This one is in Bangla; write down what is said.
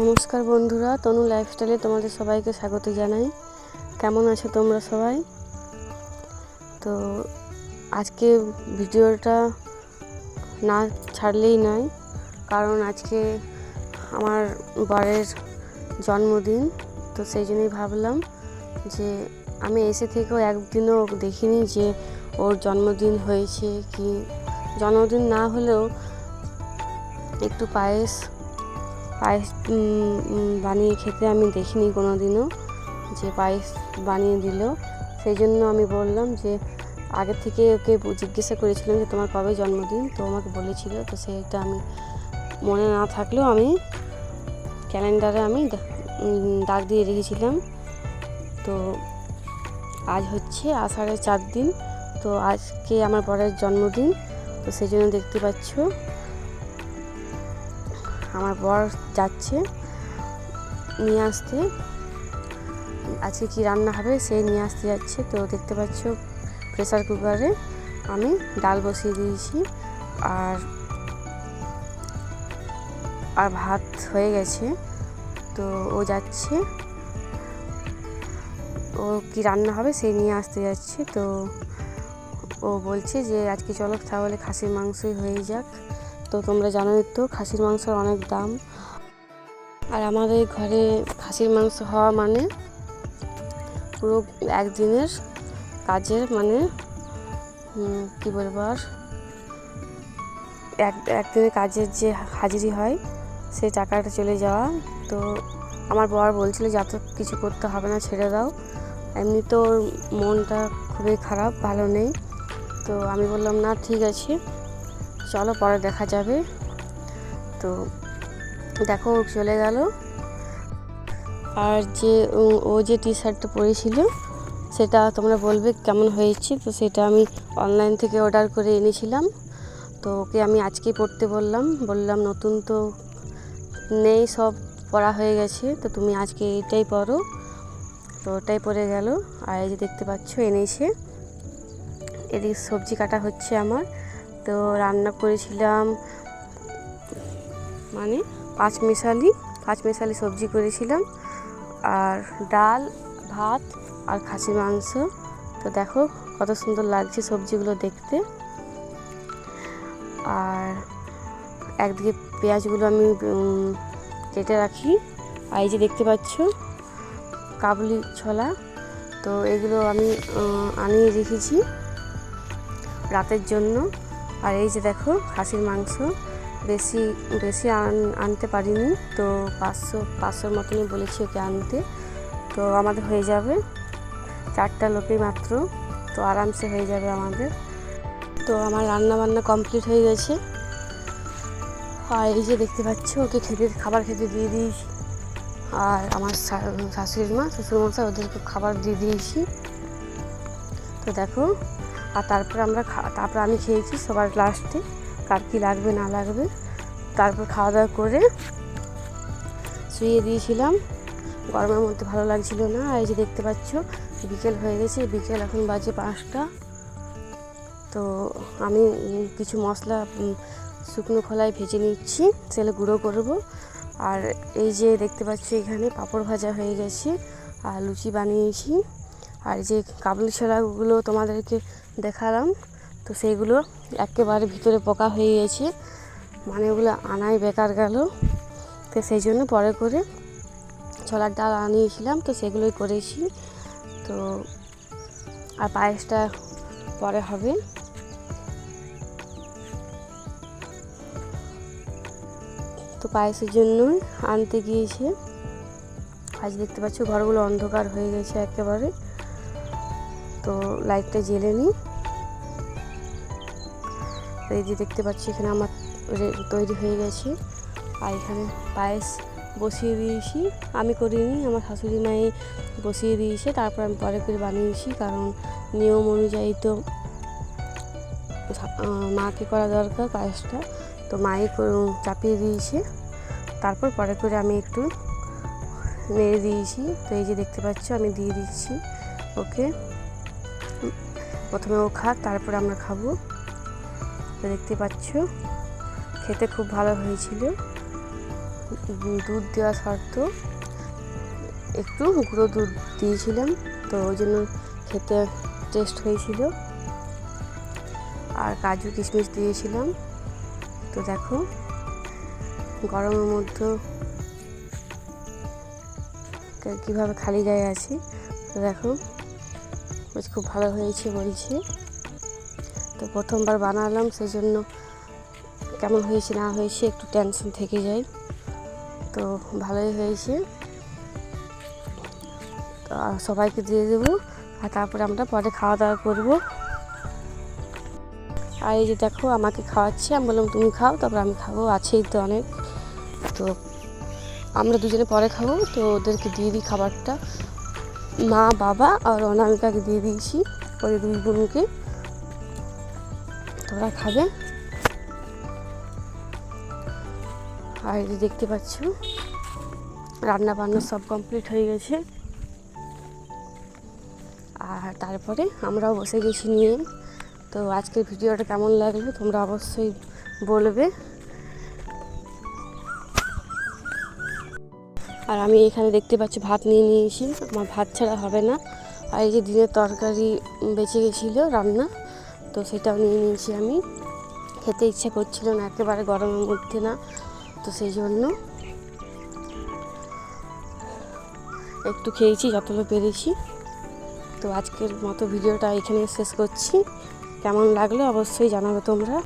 নমস্কার বন্ধুরা, তনু লাইফস্টাইলে তোমাদের সবাইকে স্বাগত জানাই। কেমন আছো তোমরা সবাই? তো আজকে ভিডিওটা না ছাড়লেই নয়, কারণ আজকে আমার বরের জন্মদিন, তো সেই জন্যই ভাবলাম যে আমি এসে থেকেও একদিনও দেখিনি যে ওর জন্মদিন হয়েছে কি। জন্মদিন না হলেও একটু পায়েস পায়েস বানিয়ে খেতে আমি দেখিনি কোনো দিনও যে পায়েস বানিয়ে দিল। সেই জন্য আমি বললাম যে, আগে থেকে ওকে জিজ্ঞাসা করেছিলাম যে, তোমার কবে জন্মদিন? তো আমাকে বলেছিল, তো সেটা আমি মনে না থাকলেও আমি ক্যালেন্ডারে আমি দাগ দিয়ে রেখেছিলাম। তো আজ হচ্ছে আষাঢ়ের চার দিন, তো আজকে আমার বরের জন্মদিন, তো সেই জন্য দেখতে পাচ্ছ। আমার বর যাচ্ছে, নিয়ে আসতে। আজকে কি রান্না হবে সেই নিয়ে আসতে যাচ্ছে। তো দেখতে পাচ্ছ প্রেসার কুকারে আমি ডাল বসিয়ে দিয়েছি আর আর ভাত হয়ে গেছে। তো ও যাচ্ছে। ও কি রান্না হবে সেই নিয়ে আসতে যাচ্ছে। তো ও বলছে যে আজকে চলো তাহলে খাসির মাংসই হয়ে যাক। তো তোমরা জানোই তো, খাসির মাংসের অনেক দাম। আর আমাদের ঘরে খাসির মাংস হওয়া মানে পুরো একদিনের কাজের মানে কি বলব আর? এক, একদিনের কাজের যে হাজিরি হয়, সেই টাকাটা চলে যাওয়া। তো আমার বর বলছিল যে, এত কিছু করতে হবে না, ছেড়ে দাও। এমনি তো মনটা খুবই খারাপ, ভালো নেই। তো আমি বললাম, না, ঠিক আছে। চলো, পরে দেখা যাবে। তো দেখো চলে গেল। আর যে, ও- যে টি শার্টটা পরেছিল, সেটা তোমরা বলবে কেমন হয়েছে। তো সেটা আমি অনলাইন থেকে অর্ডার করে এনেছিলাম। তো ওকে আমি আজকেই পরতে বললাম। বললাম, নতুন তো নেই, সব পরা হয়ে গেছে। তো তুমি আজকে এটাই পরো তো ওটাই পরে গেল। আর এই যে দেখতে পাচ্ছ, এনেছে। এদিকে সবজি কাটা হচ্ছে আমার। তো রান্না করেছিলাম মানে পাঁচ মেশালি পাঁচ মেশালি সবজি করেছিলাম। আর ডাল, ভাত আর খাসি মাংস। তো দেখো কত সুন্দর লাগছে সবজিগুলো দেখতে। আর একদিকে পেঁয়াজগুলো আমি কেটে রাখি। আর এই যে দেখতে পাচ্ছ, কাবুলি ছোলা। তো এগুলো আমি আনিয়ে রেখেছি রাতের জন্য। আর এই যে দেখো, খাসির মাংস। বেশি বেশি আন- আনতে পারিনি, তো পাঁচশো, পাঁচশোর মতনই বলেছি ওকে আনতে। তো আমাদের হয়ে যাবে চারটা লোকই মাত্র, তো আরামসে হয়ে যাবে আমাদের। তো আমার রান্না বান্না কমপ্লিট হয়ে গেছে। আর এই যে দেখতে পাচ্ছ, ওকে খেতে, খাবার খেতে দিয়ে দিয়েছি। আর আমার শা- শাশুড়ি মা, শ্বশুরমশাই ওদেরকে খাবার দিয়ে দিয়েছি। তো দেখো আর তারপর আমরা তারপর আমি খেয়েছি সবার লাস্টে কার কী লাগবে না লাগবে। তারপর খাওয়া দাওয়া করে শুয়ে দিয়েছিলাম। গরমের মধ্যে ভালো লাগছিল না এই যে দেখতে পাচ্ছ, বিকেল হয়ে গেছে, বিকেল এখন বাজে পাঁচটা। তো আমি কিছু মশলা শুকনো খোলায় ভেজে নিচ্ছি, সেগুলো গুঁড়ো করব। আর এই যে দেখতে পাচ্ছ এখানে পাঁপড় ভাজা হয়ে গেছে, আর লুচি বানিয়েছি। আর যে কাবুলি ছোলাগুলো তোমাদেরকে দেখালাম। তো সেইগুলো একেবারে ভিতরে পোকা হয়ে গেছে। মানে ওগুলো আনাই বেকার গেল। তো সেই জন্য পরে করে ছোলার ডাল আনিয়েছিলাম, তো সেগুলোই করেছি। তো আর পায়েসটা পরে হবে। তো পায়েসের জন্য আনতে গিয়েছে। আজ দেখতে পাচ্ছ ঘরগুলো অন্ধকার হয়ে গেছে একেবারে। তো লাইটটা জ্বেলে নিই। এই যে দেখতে পাচ্ছি, এখানে আমার তৈরি হয়ে গেছে। আর এখানে পায়েস বসিয়ে দিয়েছি। আমি করিনি, আমার শাশুড়ি মাই বসিয়ে দিয়েছে। তারপর আমি পরে করে বানিয়েছি কারণ নিয়ম অনুযায়ী তো মাকে করা দরকার পায়েসটা। তো কর- চাপিয়ে দিয়েছে। তারপর পরে করে আমি একটু নেড়ে দিয়েছি। তো এই যে দেখতে পাচ্ছ, আমি দিয়ে দিচ্ছি। ওকে। প্রথমে ও খাক তারপর আমরা খাব। দেখতে পাচ্ছ, খেতে খুব ভালো হয়েছিল। দুধ দেওয়া শর্ত, একটু গুঁড়ো দুধ দিয়েছিলাম, তো ওই জন্য খেতে টেস্ট হয়েছিল। আর কাজু কিশমিশ দিয়েছিলাম। তো দেখো, গরমের মধ্যে কীভাবে খালি গায়ে আছি, তো দেখো। খুব ভালো হয়েছে বলছে। তো প্রথমবার বানালাম সেই জন্য কেমন হয়েছে না হয়েছে একটু টেনশন থেকে যায়। তো ভালোই হয়েছে। তো সবাইকে দিয়ে দেবো, আর তারপরে আমরা পরে খাওয়া দাওয়া করব। আর এই যে দেখো, আমাকে খাওয়াচ্ছে, আমি বললাম, তুমি খাও, তারপর আমি খাব। আছেই তো অনেক। তো আমরা দুজনে পরে খাব, তো ওদেরকে দিয়ে দিই খাবারটা। মা, বাবা আর অনামিকাকে দিয়ে দিয়েছি ওই দুই বোনকে। তোরা খাবে। আর এই দেখতে পাচ্ছ রান্না বান্না সব কমপ্লিট হয়ে গেছে। আর তারপরে আমরাও বসে গেছি নিয়ে। তো আজকের ভিডিওটা কেমন লাগল তোমরা অবশ্যই বলবে। আর আমি এখানে দেখতে পাচ্ছি ভাত নিয়ে নিয়েছি। আমার ভাত ছাড়া হবে না। আর এই যে দিনের তরকারি বেঁচে গেছিল রান্না, তো সেটাও নিয়ে নিয়েছি আমি। খেতে ইচ্ছা করছিল না, একেবারে গরমের মধ্যে না, তো সেই জন্য একটু খেয়েছি, যতটা পেরেছি। তো আজকের মতো ভিডিওটা এখানে শেষ করছি। কেমন লাগল অবশ্যই জানাবে তোমরা।